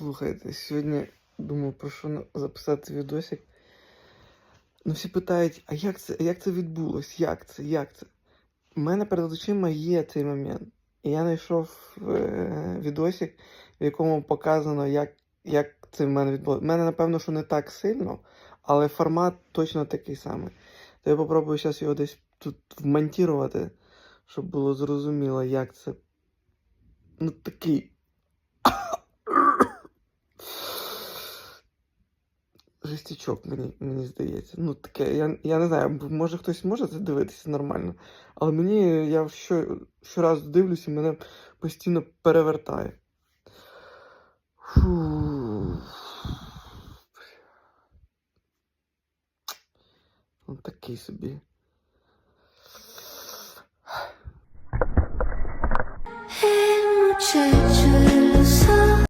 Слухайте, сьогодні думав, про що записати відосик. Ну, всі питають, а як це, як це відбулось? Як це? Як це? У мене перед очима є цей момент. І я знайшов е, відосик, в якому показано, як, як це в мене відбулося. У мене, напевно, що не так сильно, але формат точно такий самий. То я попробую зараз його десь тут вмонтувати, щоб було зрозуміло, як це. Ну, такий. Жестячок, мені, мені здається. Ну, таке, я, я не знаю, може хтось може це дивитися нормально, але мені я що, щоразу дивлюся, мене постійно перевертає. Фу. Он такий собі. Muchacho